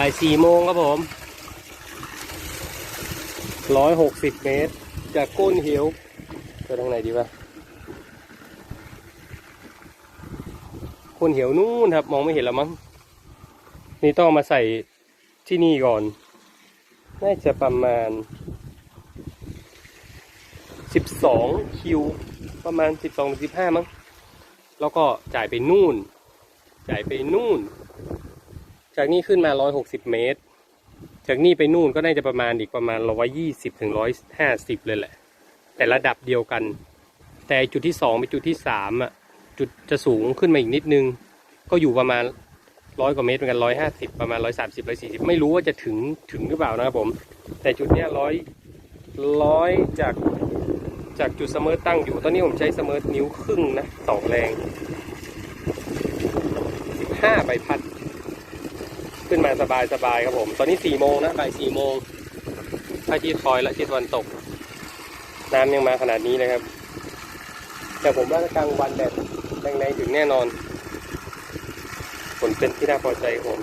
บ่ายสี่โมงครับผมร้อยหกสิบเมตร จากก้นเหวไปทางไหนดีวะก้นเหวนู่นครับ มองไม่เห็นแล้วมั้ง นี่ต้องมาใส่ที่นี่ก่อน น่าจะประมาณสิบสองคิว ประมาณสิบสองสิบห้ามั้ง แล้วก็จ่ายไปนู่น จ่ายไปนู่น จากนี่ขึ้นมาร้อยหกสิบเมตร จากนี่ไปนู่นก็น่าจะประมาณอีกประมาณร้อยยี่สิบถึงร้อยห้าสิบเลยแหละ แต่ระดับเดียวกัน แต่จุดที่สองไปจุดที่สามอะ จุดจะสูงขึ้นมาอีกนิดนึง ก็อยู่ประมาณร้อยกว่าเมตรเหมือนกันร้อยห้าสิบประมาณร้อยสามสิบร้อยสี่สิบไม่รู้ว่าจะถึงถึงหรือเปล่านะครับผม แต่จุดเนี้ยร้อยร้อยจากจากจุดเสมอตั้งอยู่ ตอนนี้ผมใช้เสมอนิ้วครึ่งนะสองแรงสิบห้าใบพัด ขึ้นมาสบายสบายครับผม ตอนนี้สี่โมงนะบ่ายสี่โมงพระอาทิตย์คอยและทิศตะวันตก น้ำยังมาขนาดนี้เลยครับ แต่ผมว่าถ้ากลางวันแดดแรงๆถึงแน่นอน ผลเป็นที่น่าพอใจผม